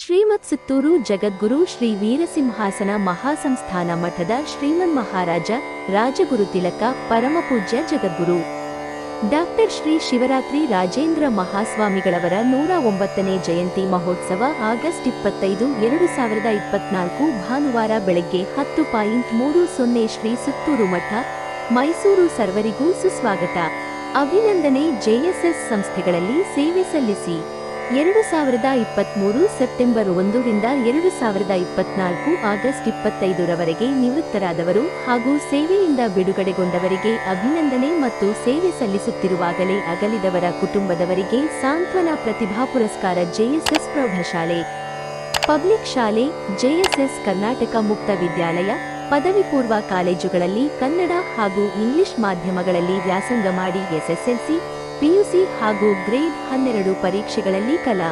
ಶ್ರೀಮತ್ ಸುತ್ತೂರು ಜಗದ್ಗುರು ಶ್ರೀ ವೀರಸಿಂಹಾಸನ ಮಹಾಸಂಸ್ಥಾನ ಮಠದ ಶ್ರೀಮನ್ ಮಹಾರಾಜ ರಾಜಗುರು ತಿಲಕ ಪರಮಪೂಜ್ಯ ಜಗದ್ಗುರು. ಡಾಕ್ಟರ್ ಶ್ರೀ ಶಿವರಾತ್ರಿ ರಾಜೇಂದ್ರ ಮಹಾಸ್ವಾಮಿಗಳವರ ನೂರ ಒಂಬತ್ತನೇ ಜಯಂತಿ ಮಹೋತ್ಸವ ಆಗಸ್ಟ್ ಇಪ್ಪತ್ತೈದು, ಎರಡು ಸಾವಿರದ ಇಪ್ಪತ್ನಾಲ್ಕು ಭಾನುವಾರ ಬೆಳಗ್ಗೆ ಹತ್ತು ಪಾಯಿಂಟ್ ಮೂರು ಸೊನ್ನೆ ಶ್ರೀ ಸುತ್ತೂರು ಮಠ, ಮೈಸೂರು ಸರ್ವರಿಗೂ ಸುಸ್ವಾಗತ. ಅಭಿನಂದನೆ ಜೆಎಸ್ಎಸ್ ಸಂಸ್ಥೆಗಳಲ್ಲಿ ಸೇವೆ ಸಲ್ಲಿಸಿ. ಎರಡು ಸಾವಿರದ ಇಪ್ಪತ್ತ್ಮೂರು ಸೆಪ್ಟೆಂಬರ್ ಒಂದರಿಂದ ಎರಡು ಸಾವಿರದ ಇಪ್ಪತ್ನಾಲ್ಕು ಆಗಸ್ಟ್ ಇಪ್ಪತ್ತೈದರವರೆಗೆ ನಿವೃತ್ತರಾದವರು ಹಾಗೂ ಸೇವೆಯಿಂದ ಬಿಡುಗಡೆಗೊಂಡವರಿಗೆ ಅಭಿನಂದನೆ ಮತ್ತು ಸೇವೆ ಸಲ್ಲಿಸುತ್ತಿರುವಾಗಲೇ ಅಗಲಿದವರ ಕುಟುಂಬದವರಿಗೆ ಸಾಂತ್ವನ ಪ್ರತಿಭಾ ಪುರಸ್ಕಾರ ಜೆಎಸ್ಎಸ್ ಪ್ರೌಢಶಾಲೆ ಪಬ್ಲಿಕ್ ಶಾಲೆ, ಜೆಎಸ್ಎಸ್ ಕರ್ನಾಟಕ ಮುಕ್ತ ವಿದ್ಯಾಲಯ, ಪದವಿ ಪೂರ್ವ ಕಾಲೇಜುಗಳಲ್ಲಿ ಕನ್ನಡ ಹಾಗೂ ಇಂಗ್ಲಿಷ್ ಮಾಧ್ಯಮಗಳಲ್ಲಿ ವ್ಯಾಸಂಗ ಮಾಡಿ ಎಸ್ಎಸ್ಎಲ್ಸಿ ಪಿಯುಸಿ ಹಾಗೂ ಗ್ರೇಡ್ ಹನ್ನೆರಡು ಪರೀಕ್ಷೆಗಳಲ್ಲಿ ಕಲಾ,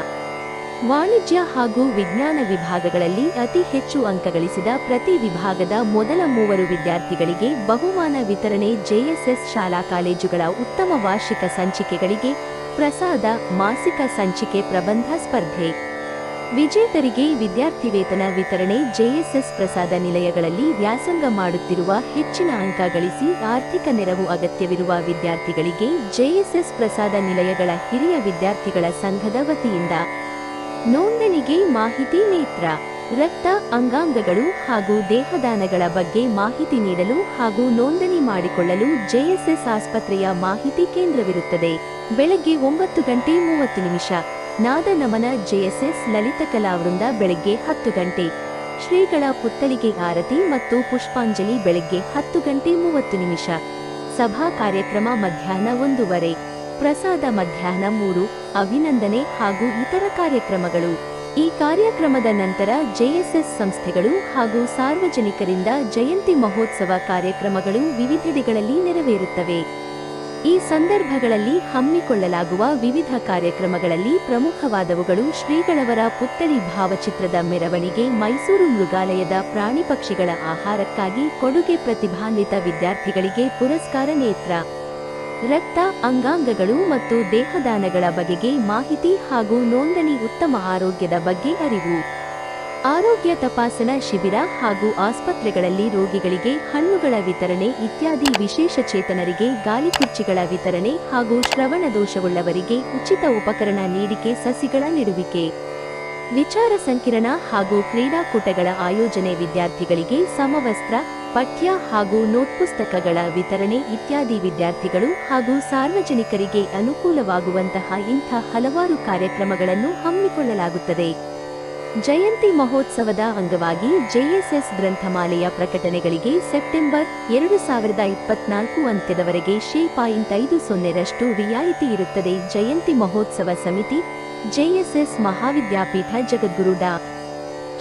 ವಾಣಿಜ್ಯ ಹಾಗೂ ವಿಜ್ಞಾನ ವಿಭಾಗಗಳಲ್ಲಿ ಅತಿ ಹೆಚ್ಚು ಅಂಕಗಳಿಸಿದ ಪ್ರತಿ ವಿಭಾಗದ ಮೊದಲ ಮೂವರು ವಿದ್ಯಾರ್ಥಿಗಳಿಗೆ ಬಹುಮಾನ ವಿತರಣೆ ಜೆಎಸ್ಎಸ್ ಶಾಲಾ ಕಾಲೇಜುಗಳ ಉತ್ತಮ ವಾರ್ಷಿಕ ಸಂಚಿಕೆಗಳಿಗೆ ಪ್ರಸಾದ, ಮಾಸಿಕ ಸಂಚಿಕೆ ಪ್ರಬಂಧ ಸ್ಪರ್ಧೆ. ವಿಜೇತರಿಗೆ ವಿದ್ಯಾರ್ಥಿ ವೇತನ ವಿತರಣೆ ಜೆಎಸ್ಎಸ್ ಪ್ರಸಾದ ನಿಲಯಗಳಲ್ಲಿ ವ್ಯಾಸಂಗ ಮಾಡುತ್ತಿರುವ ಹೆಚ್ಚಿನ ಅಂಕ ಗಳಿಸಿ ಆರ್ಥಿಕ ನೆರವು ಅಗತ್ಯವಿರುವ ವಿದ್ಯಾರ್ಥಿಗಳಿಗೆ ಜೆಎಸ್ಎಸ್ ಪ್ರಸಾದ ನಿಲಯಗಳ ಹಿರಿಯ ವಿದ್ಯಾರ್ಥಿಗಳ ಸಂಘದ ವತಿಯಿಂದ ನೋಂದಣಿಗೆ ಮಾಹಿತಿ ನೇತ್ರ, ರಕ್ತ ಅಂಗಾಂಗಗಳು ಹಾಗೂ ದೇಹದಾನಗಳ ಬಗ್ಗೆ ಮಾಹಿತಿ ನೀಡಲು ಹಾಗೂ ನೋಂದಣಿ ಮಾಡಿಕೊಳ್ಳಲು ಜೆಎಸ್ಎಸ್ ಆಸ್ಪತ್ರೆಯ ಮಾಹಿತಿ ಕೇಂದ್ರವಿರುತ್ತದೆ. ಬೆಳಗ್ಗೆ ಒಂಬತ್ತು ಗಂಟೆ ಮೂವತ್ತು ನಿಮಿಷ. ನಾದ ನಮನ ಜೆಎಸ್ಎಸ್ ಲಲಿತ ಕಲಾವೃಂದ ಬೆಳಗ್ಗೆ ಹತ್ತು ಗಂಟೆ. ಶ್ರೀಗಳ ಪುತ್ತಳಿಗೆ ಆರತಿ ಮತ್ತು ಪುಷ್ಪಾಂಜಲಿ ಬೆಳಗ್ಗೆ ಹತ್ತು ಗಂಟೆ ಮೂವತ್ತು ನಿಮಿಷ. ಸಭಾ ಕಾರ್ಯಕ್ರಮ ಮಧ್ಯಾಹ್ನ ಒಂದೂವರೆ. ಪ್ರಸಾದ ಮಧ್ಯಾಹ್ನ ಮೂರು, ಅಭಿನಂದನೆ ಹಾಗೂ ಇತರ ಕಾರ್ಯಕ್ರಮಗಳು. ಈ ಕಾರ್ಯಕ್ರಮದ ನಂತರ ಜೆಎಸ್ಎಸ್ ಸಂಸ್ಥೆಗಳು ಹಾಗೂ ಸಾರ್ವಜನಿಕರಿಂದ ಜಯಂತಿ ಮಹೋತ್ಸವ ಕಾರ್ಯಕ್ರಮಗಳು ವಿವಿಧೆಡೆಗಳಲ್ಲಿ ನೆರವೇರುತ್ತವೆ. ಈ ಸಂದರ್ಭಗಳಲ್ಲಿ ಹಮ್ಮಿಕೊಳ್ಳಲಾಗುವ ವಿವಿಧ ಕಾರ್ಯಕ್ರಮಗಳಲ್ಲಿ ಪ್ರಮುಖವಾದವುಗಳು ಶ್ರೀಗಳವರ ಪುತ್ಥಳಿ ಭಾವಚಿತ್ರದ ಮೆರವಣಿಗೆ, ಮೈಸೂರು ಮೃಗಾಲಯದ ಪ್ರಾಣಿ ಪಕ್ಷಿಗಳ ಆಹಾರಕ್ಕಾಗಿ ಕೊಡುಗೆ ಪ್ರತಿಭಾನ್ವಿತ ವಿದ್ಯಾರ್ಥಿಗಳಿಗೆ ಪುರಸ್ಕಾರ ನೇತ್ರ. ರಕ್ತ, ಅಂಗಾಂಗಗಳು ಮತ್ತು ದೇಹದಾನಗಳ ಬಗೆಗೆ ಮಾಹಿತಿ ಹಾಗೂ ನೋಂದಣಿ ಉತ್ತಮ ಆರೋಗ್ಯದ ಬಗ್ಗೆ ಅರಿವು. ಆರೋಗ್ಯ ತಪಾಸಣಾ ಶಿಬಿರ ಹಾಗೂ ಆಸ್ಪತ್ರೆಗಳಲ್ಲಿ ರೋಗಿಗಳಿಗೆ ಹಣ್ಣುಗಳ ವಿತರಣೆ ಇತ್ಯಾದಿ ವಿಶೇಷ ಚೇತನರಿಗೆ ಗಾಲಿ ಕುರ್ಚಿಗಳ ವಿತರಣೆ ಹಾಗೂ ಶ್ರವಣ ದೋಷವುಳ್ಳವರಿಗೆ ಉಚಿತ ಉಪಕರಣ ನೀಡಿಕೆ ಸಸಿಗಳ ನೆಡುವಿಕೆ. ವಿಚಾರ ಸಂಕಿರಣ ಹಾಗೂ ಕ್ರೀಡಾಕೂಟಗಳ ಆಯೋಜನೆ ವಿದ್ಯಾರ್ಥಿಗಳಿಗೆ ಸಮವಸ್ತ್ರ, ಪಠ್ಯ ಹಾಗೂ ನೋಟ್ಪುಸ್ತಕಗಳ ವಿತರಣೆ ಇತ್ಯಾದಿ ವಿದ್ಯಾರ್ಥಿಗಳು ಹಾಗೂ ಸಾರ್ವಜನಿಕರಿಗೆ ಅನುಕೂಲವಾಗುವಂತಹ ಇಂಥ ಹಲವಾರು ಕಾರ್ಯಕ್ರಮಗಳನ್ನು ಹಮ್ಮಿಕೊಳ್ಳಲಾಗುತ್ತದೆ. ಜಯಂತಿ ಮಹೋತ್ಸವದ ಅಂಗವಾಗಿ ಜೆಎಸ್ಎಸ್ ಗ್ರಂಥಮಾಲೆಯ ಪ್ರಕಟಣೆಗಳಿಗೆ ಸೆಪ್ಟೆಂಬರ್ ಎರಡು ಸಾವಿರದ ಇಪ್ಪತ್ನಾಲ್ಕು ಅಂತ್ಯದವರೆಗೆ ಶೇ ಪಾಯಿಂಟ್ ಐದು ಸೊನ್ನೆರಷ್ಟು ರಿಯಾಯಿತಿ ಇರುತ್ತದೆ. ಜಯಂತಿ ಮಹೋತ್ಸವ ಸಮಿತಿ, ಜೆಎಸ್ಎಸ್ ಮಹಾವಿದ್ಯಾಪೀಠ ಜಗದ್ಗುರು ಡಾ.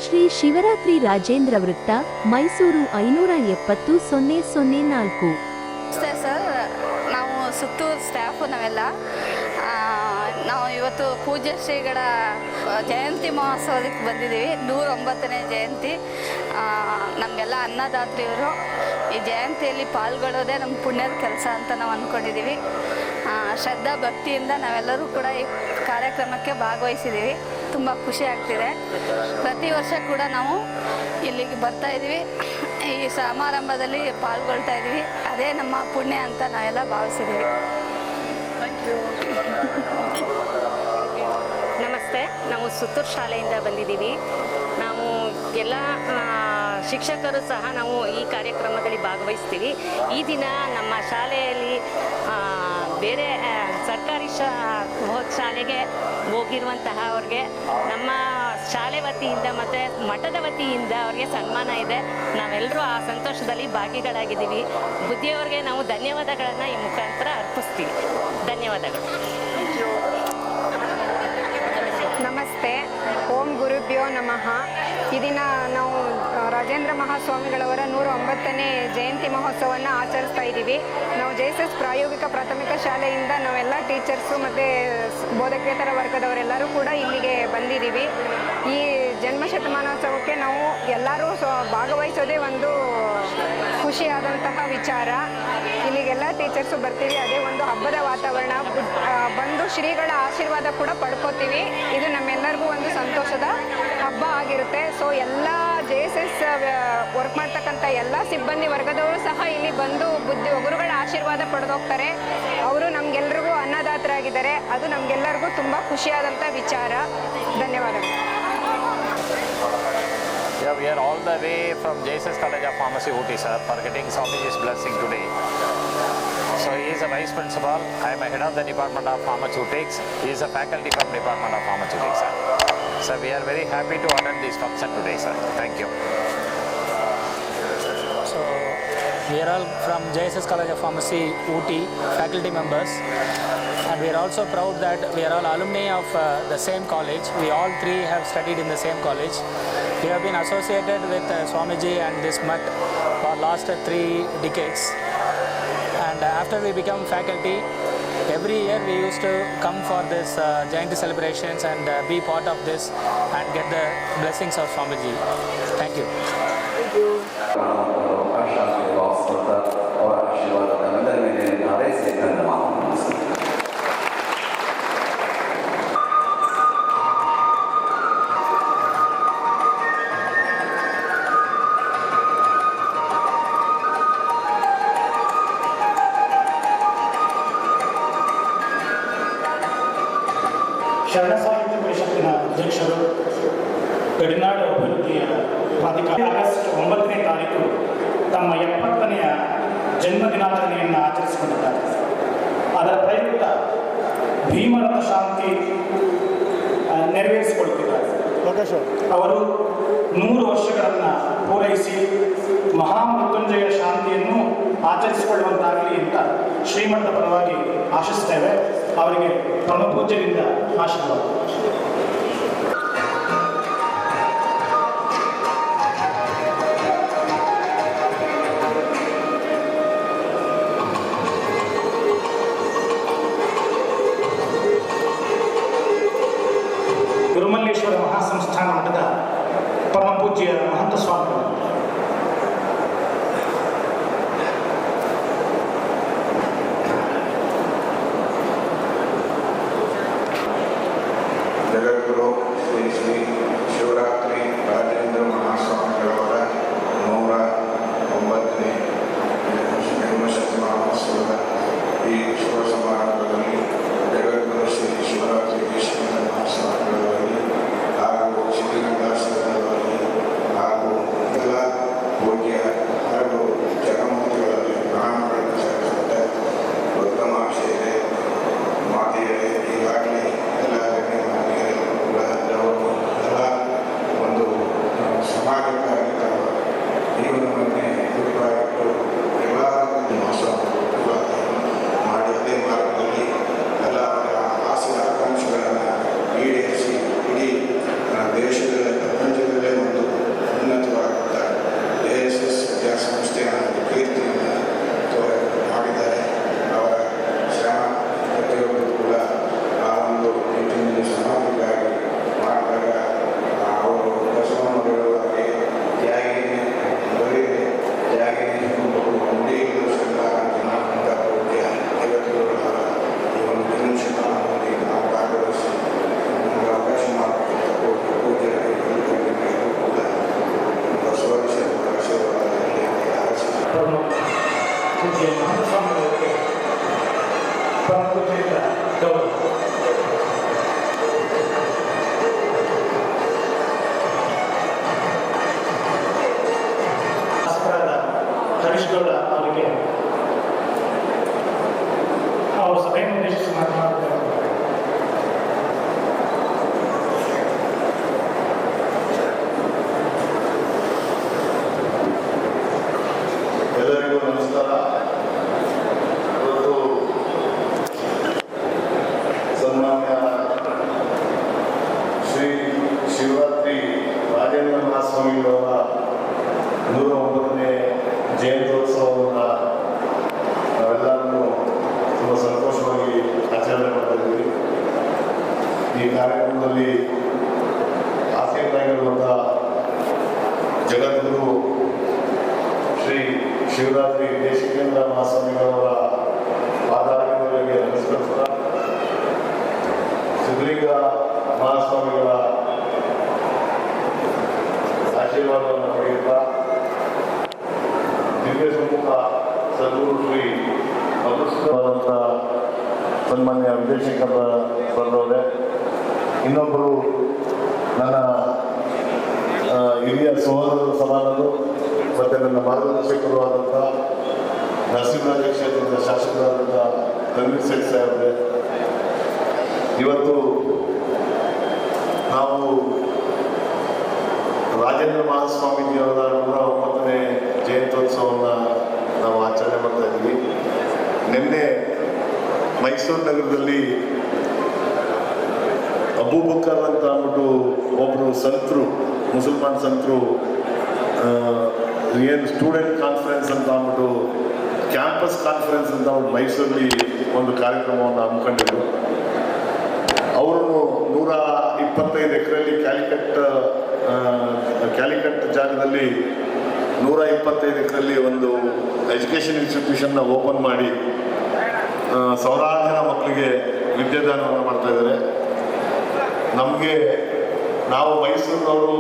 ಶ್ರೀ ಶಿವರಾತ್ರಿ ರಾಜೇಂದ್ರ ವೃತ್ತ, ಮೈಸೂರು ಐನೂರ ಎಪ್ಪತ್ತು ಸೊನ್ನೆ ಸೊನ್ನೆ ನಾಲ್ಕು. ಸರ್. ನಾವು ಸುತ್ತೂರು ಸ್ಟಾಫ್ ನಾವೆಲ್ಲ. ನಾವು ಇವತ್ತು ಪೂಜ್ಯ ಶ್ರೀಗಳ ಜಯಂತಿ ಮಹೋತ್ಸವಕ್ಕೆ ಬಂದಿದ್ದೀವಿ. ನೂರ ಒಂಬತ್ತನೇ ಜಯಂತಿ. ನಮಗೆಲ್ಲ ಅನ್ನದಾತ್ರಿಯವರು ಈ ಜಯಂತಿಯಲ್ಲಿ ಪಾಲ್ಗೊಳ್ಳೋದೇ ನಮ್ಮ ಪುಣ್ಯದ ಕೆಲಸ ಅಂತ ನಾವು ಅಂದ್ಕೊಂಡಿದ್ದೀವಿ ಶ್ರದ್ಧಾ ಭಕ್ತಿಯಿಂದ ನಾವೆಲ್ಲರೂ ಕೂಡ ಈ ಕಾರ್ಯಕ್ರಮಕ್ಕೆ ಭಾಗವಹಿಸಿದ್ದೀವಿ. ತುಂಬ ಖುಷಿ ಆಗ್ತಿದೆ. ಪ್ರತಿ ವರ್ಷ ಕೂಡ ನಾವು ಇಲ್ಲಿಗೆ ಬರ್ತಾ ಇದ್ದೀವಿ. ಈ ಸಮಾರಂಭದಲ್ಲಿ ಪಾಲ್ಗೊಳ್ತಾ ಇದ್ದೀವಿ. ಅದೇ ನಮ್ಮ ಪುಣ್ಯ ಅಂತ ನಾವೆಲ್ಲ ಭಾವಿಸಿದ್ದೀವಿ. ನಾವು ಸುತ್ತೂರು ಶಾಲೆಯಿಂದ ಬಂದಿದ್ದೀವಿ. ನಾವು ಎಲ್ಲ ಶಿಕ್ಷಕರು ಸಹ ನಾವು ಈ ಕಾರ್ಯಕ್ರಮದಲ್ಲಿ ಭಾಗವಹಿಸ್ತೀವಿ. ಈ ದಿನ ನಮ್ಮ ಶಾಲೆಯಲ್ಲಿ ಬೇರೆ ಸರ್ಕಾರಿ ಶಾ, ಶಾಲೆಗೆ ಹೋಗಿರುವಂತಹ ಅವ್ರಿಗೆ ನಮ್ಮ ಶಾಲೆ ವತಿಯಿಂದ ಮತ್ತು ಮಠದ ವತಿಯಿಂದ ಅವ್ರಿಗೆ ಸನ್ಮಾನ ಇದೆ. ನಾವೆಲ್ಲರೂ ಆ ಸಂತೋಷದಲ್ಲಿ ಭಾಗಿಗಳಾಗಿದ್ದೀವಿ. ಬುದ್ಧಿಯವ್ರಿಗೆ ನಾವು ಧನ್ಯವಾದಗಳನ್ನು ಈ ಮುಖಾಂತರ ಅರ್ಪಿಸ್ತೀವಿ. ಧನ್ಯವಾದಗಳು. ಗುರುಭ್ಯೋ ನಮಃ. ಈ ದಿನ ನಾವು ರಾಜೇಂದ್ರ ಮಹಾಸ್ವಾಮಿಗಳವರ ನೂರ ಒಂಬತ್ತನೇ ಜಯಂತಿ ಮಹೋತ್ಸವವನ್ನು ಆಚರಿಸ್ತಾ ಇದ್ದೀವಿ. ನಾವು ಜೆಎಸ್ಎಸ್ ಪ್ರಾಯೋಗಿಕ ಪ್ರಾಥಮಿಕ ಶಾಲೆಯಿಂದ ನಾವೆಲ್ಲ ಟೀಚರ್ಸು ಮತ್ತು ಬೋಧಕೇತರ ವರ್ಗದವರೆಲ್ಲರೂ ಕೂಡ ಇಲ್ಲಿಗೆ ಬಂದಿದ್ದೀವಿ. ಈ ಜನ್ಮ ಶತಮಾನೋತ್ಸವಕ್ಕೆ ನಾವು ಎಲ್ಲರೂ ಸೊ ಭಾಗವಹಿಸೋದೇ ಒಂದು ಖುಷಿಯಾದಂತಹ ವಿಚಾರ. ಇಲ್ಲಿಗೆಲ್ಲ ಟೀಚರ್ಸು ಬರ್ತೀವಿ, ಅದೇ ಒಂದು ಹಬ್ಬದ ವಾತಾವರಣ. ಬಂದು ಶ್ರೀಗಳ ಆಶೀರ್ವಾದ ಕೂಡ ಪಡ್ಕೋತೀವಿ. ಇದು ನಮ್ಮೆಲ್ಲರಿಗೂ ಒಂದು ಸಂತೋಷದ ಹಬ್ಬ ಆಗಿರುತ್ತೆ. ಸೊ ಎಲ್ಲ ಜೆ ಎಸ್ ಎಸ್ ವರ್ಕ್ ಮಾಡ್ತಕ್ಕಂಥ ಎಲ್ಲ ಸಿಬ್ಬಂದಿ ವರ್ಗದವರು ಸಹ ಇಲ್ಲಿ ಬಂದು ಬುದ್ಧಿ ಗುರುಗಳ ಆಶೀರ್ವಾದ ಪಡೆದೋಗ್ತಾರೆ ಅವರು ನಮಗೆಲ್ಲರಿಗೂ ಅನ್ನದಾತರಾಗಿದ್ದಾರೆ ಅದು ನಮಗೆಲ್ಲರಿಗೂ ತುಂಬ ಖುಷಿಯಾದಂಥ ವಿಚಾರ ಧನ್ಯವಾದಗಳು Yeah, we are all the way from JSS College of Pharmacy Ooty, sir, for getting Swamiji's blessing today. So he is a vice principal. I am a head of the Department of Pharmaceutics. He is a faculty from Department of Pharmaceutics, sir. So we are very happy to attend this function today, sir. Thank you. So we are all from JSS College of Pharmacy, Ooty, faculty members. And we are also proud that we are all alumni of uh, the same college. We all three have studied in the same college. We have been associated with uh, Swamiji and this mutt for last uh, three decades. And uh, after we become faculty, every year we used to come for this uh, celebrations and uh, be part of this and get the blessings of Swamiji. Thank you. Thank you. Sharana Sahitya ಪರಿಷತ್ತಿನ ಅಧ್ಯಕ್ಷರು ಗಡಿನಾಡು ಅಭಿವೃದ್ಧಿಯ ಪ್ರಾಧಿಕಾರ August ಒಂಬತ್ತನೇ ತಾರೀಕು ತಮ್ಮ ಎಪ್ಪತ್ತನೆಯ ಜನ್ಮ ದಿನಾಚರಣೆಯನ್ನು ಆಚರಿಸಿಕೊಂಡಿದ್ದಾರೆ. ಅದರ ಪ್ರಯುಕ್ತ ಭೀಮರಥ ಶಾಂತಿ ಆ, ನೆರವೇರಿಸಿಕೊಳ್ಳುತ್ತಿದ್ದಾರೆ ಅವರು ನೂರು ವರ್ಷಗಳನ್ನು ಪೂರೈಸಿ ಮಹಾಮೃತ್ಯುಂಜಯ ಶಾಂತಿಯನ್ನು ಆಚರಿಸಿಕೊಳ್ಳುವಂತಾಗಲಿ ಅಂತ ಶ್ರೀಮಂತ ಪರವಾಗಿ ಆಶಿಸ್ತೇವೆ. ಅವರಿಗೆ ಪರಮಪೂಜ್ಯರಿಂದ ಆಶೀರ್ವಾದ. ಜಗದ್ಗುರು ಶ್ರೀ ಶಿವರಾತ್ರಿ ದೇಶಿಕೇಂದ್ರ ಮಹಾಸ್ವಾಮಿಗಳವರ ಪಾದಾರಗಳಿಗೆ ನಮಸ್ಕರಿಸ್ತಾ, ಸಿದ್ಧಲಿಂಗ ಮಹಾಸ್ವಾಮಿಗಳ ಆಶೀರ್ವಾದವನ್ನು ಪಡೆಯುತ್ತಾ, ದಿವ್ಯ ಸಮ್ಮುಖ ಸದ್ಗುರು ಶ್ರೀ ಮಧುಸೂದನಂತ ಸನ್ಮಾನ್ಯ ವಿಜಯಶಂಕರ ಬಂದವರೆ, ಇನ್ನೊಬ್ಬರು ನನ್ನ ಹಿರಿಯ ಸಹೋದರ ಸಮಾನರು ಮಾರ್ಗದರ್ಶಕರು ಆದಂಥ ನರಸಿಂಹರಾಜ ಕ್ಷೇತ್ರದ ಶಾಸಕರಾದಂಥ ತನ್ವೀರ್ ಸೇಠ್ ಸಾಹೇಬ್ರೆ, ಇವತ್ತು ನಾವು ರಾಜೇಂದ್ರ ಮಹಾಸ್ವಾಮೀಜಿಯವರ ನೂರ ಒಂಬತ್ತನೇ ಜಯಂತ್ಯೋತ್ಸವವನ್ನು ನಾವು ಆಚರಣೆ ಮಾಡ್ತಾ ಇದ್ದೀವಿ. ನಿನ್ನೆ ಮೈಸೂರು ನಗರದಲ್ಲಿ ಅಬೂಬಕರ್ ಅಂತ ಅಂದ್ಬಿಟ್ಟು ಒಬ್ಬರು ಸಂತರು, ಮುಸಲ್ಮಾನ್ ಸಂತರು ಏನು ಸ್ಟೂಡೆಂಟ್ ಕಾನ್ಫರೆನ್ಸ್ ಅಂತ ಅಂದ್ಬಿಟ್ಟು ಕ್ಯಾಂಪಸ್ ಕಾನ್ಫರೆನ್ಸ್ ಅಂತ ಒಂದು ಮೈಸೂರಲ್ಲಿ ಒಂದು ಕಾರ್ಯಕ್ರಮವನ್ನು ಹಮ್ಮಿಕೊಂಡಿದ್ರು ಅವರು ನೂರ ಇಪ್ಪತ್ತೈದು ಎಕರೆಯಲ್ಲಿ ಕ್ಯಾಲಿಕಟ್ ಕ್ಯಾಲಿಕಟ್ ಜಾಗದಲ್ಲಿ ನೂರ ಇಪ್ಪತ್ತೈದು ಎಕರೆಯಲ್ಲಿ ಒಂದು ಎಜುಕೇಷನ್ ಇನ್ಸ್ಟಿಟ್ಯೂಷನ್ನ ಓಪನ್ ಮಾಡಿ ಸಾವಿರಾರು ಮಕ್ಕಳಿಗೆ ವಿದ್ಯಾದಾನವನ್ನು ಮಾಡ್ತಾಯಿದ್ದಾರೆ ನಮಗೆ ನಾವು ಮೈಸೂರಿನವರು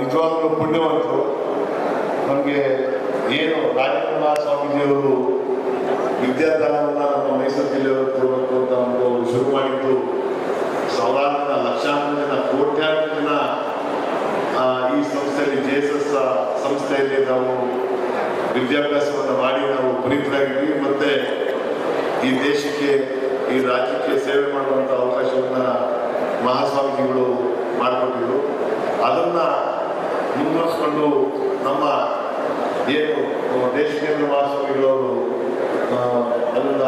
ನಿಜವಾಗ್ಲೂ ಪುಣ್ಯವಂತರು. ನಮಗೆ ಏನು ರಾಜೇಂದ್ರ ಸ್ವಾಮೀಜಿಯವರು ವಿದ್ಯಾದಾನವನ್ನು ನಮ್ಮ ಮೈಸೂರು ಜಿಲ್ಲೆಯವರು ಕೊಡಬೇಕು ಅಂತ ಒಂದು ಶುರು ಮಾಡಿದ್ದು ಸಾವಿರಾರು ಜನ ಲಕ್ಷಾಂತರ ಜನ ಕೋಟ್ಯಾಂತರ ಜನ ಈ ಸಂಸ್ಥೆಯಲ್ಲಿ ಜೆ ಎಸ್ ಎಸ್ ಸಂಸ್ಥೆಯಲ್ಲಿ ನಾವು ವಿದ್ಯಾಭ್ಯಾಸವನ್ನು ಮಾಡಿ ನಾವು ಪುನೀತರಾಗಿದ್ದೀವಿ. ಮತ್ತು ಈ ದೇಶಕ್ಕೆ, ಈ ರಾಜ್ಯಕ್ಕೆ ಸೇವೆ ಮಾಡುವಂಥ ಅವಕಾಶವನ್ನು ಮಹಾಸ್ವಾಮೀಜಿಗಳು ಮಾಡಿಕೊಟ್ಟಿದ್ರು. ಅದನ್ನು ಮುಂದುವರಿಸ್ಕೊಂಡು ನಮ್ಮ ಏನು ದೇಶ ಕೇಂದ್ರ ಮಹಾಸ್ವಾಮಿಗಳವರು ಅದನ್ನ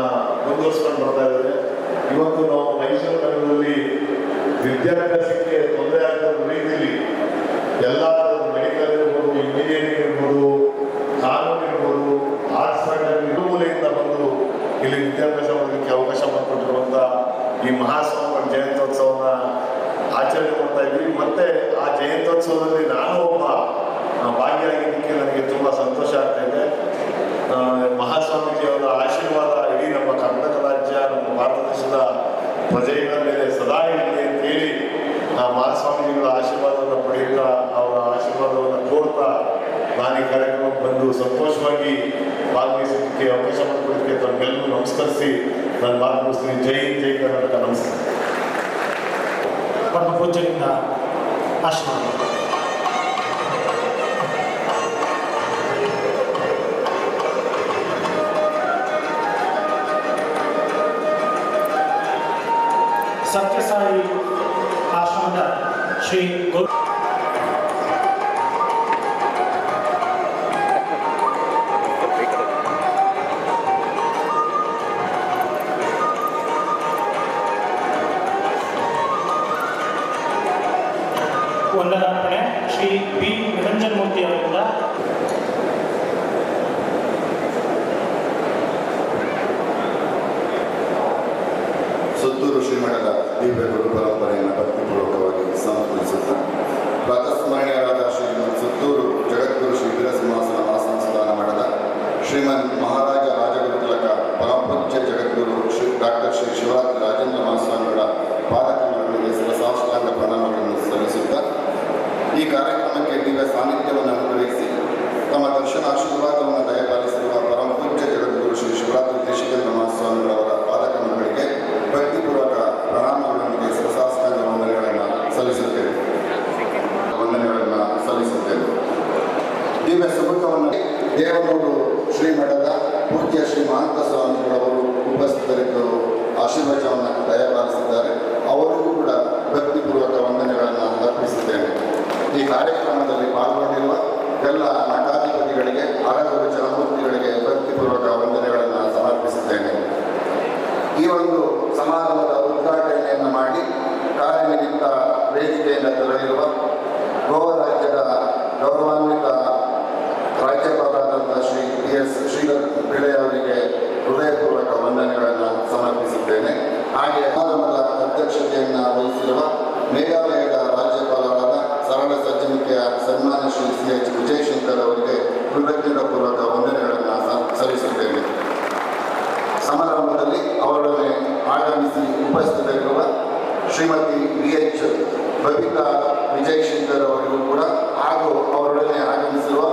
ಮುಂದುವರಿಸ್ಕೊಂಡು ಬರ್ತಾ ಇದ್ದಾರೆ. ಇವತ್ತು ನಾವು ಮೈಸೂರು ನಗರದಲ್ಲಿ ವಿದ್ಯಾಭ್ಯಾಸಕ್ಕೆ ತೊಂದರೆ ಆಗದ ರೀತಿಯಲ್ಲಿ ಎಲ್ಲ ನಮಸ್ಕರಿಸಿ ನಾನು ಮಾತು ಮುಗಿಸ್ತೀನಿ ಜೈ ಹಿಂದ್, ಜೈ ಕರ್ನಾಟಕ ನಮಸ್ಕಾರ ಪರಮ ಪೂಜ್ಯರಿಂದ ಆಶೀರ್ವಾದ ವಂದನಾರ್ಪಣೆ ಶ್ರೀ ಬಿ ನಿರಂಜನ್ ಮೂರ್ತಿ ಅವರಿಂದ. ಸುತ್ತೂರು ಶ್ರೀಮಠದ ದಿವ್ಯ ಗುರು ಪರಂಪರೆಯನ್ನು ಭಕ್ತಿಪೂರ್ವಕವಾಗಿ bárbara ಉಪಸ್ಥಿತರಿರುವ ಶ್ರೀಮತಿ ವಿ ಎಚ್ ಬಬಿತಾ ವಿಜಯ್ ಶಂಕರ್ ಅವರಿಗೂ ಕೂಡ ಹಾಗೂ ಅವರೊಡನೆ ಆಗಮಿಸಿರುವ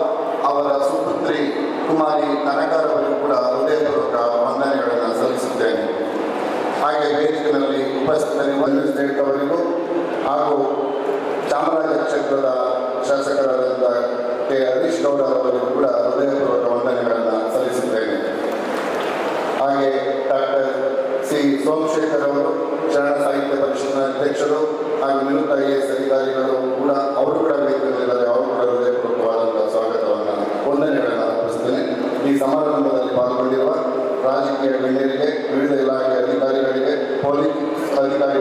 ಅವರ ಸುಪುತ್ರಿ ಕುಮಾರಿ ಕನಕರ್ ಅವರಿಗೂ ಕೂಡ ಹೃದಯಪೂರ್ವಕ ವಂದನೆಗಳನ್ನು ಸಲ್ಲಿಸುತ್ತೇನೆ. ಹಾಗೆ ವೇದಿಕೆಯಲ್ಲಿ ಉಪಸ್ಥಿತರಿರುವ ಸ್ನೇಹಿತ ಅವರಿಗೂ ಹಾಗೂ ಚಾಮರಾಜ ಕ್ಷೇತ್ರದ ಶಾಸಕರಾದಂಥ ಕೆ ಹರೀಶ್ ಗೌಡ ಅವರಿಗೂ ಕೂಡ ಹೃದಯಪೂರ್ವಕ ವಂದನೆಗಳನ್ನು ಸಲ್ಲಿಸುತ್ತೇನೆ. ಹಾಗೆ ಡಾಕ್ಟರ್ ಸಿ ಸೋಮಶೇಖರ್ ಸಮಾರಂಭದಲ್ಲಿ ರಾಜಕೀಯ ಗಣ್ಯರಿಗೆ ವಿವಿಧ ಇಲಾಖೆ ಅಧಿಕಾರಿಗಳಿಗೆ ಪೊಲೀಸ್ ಅಧಿಕಾರಿ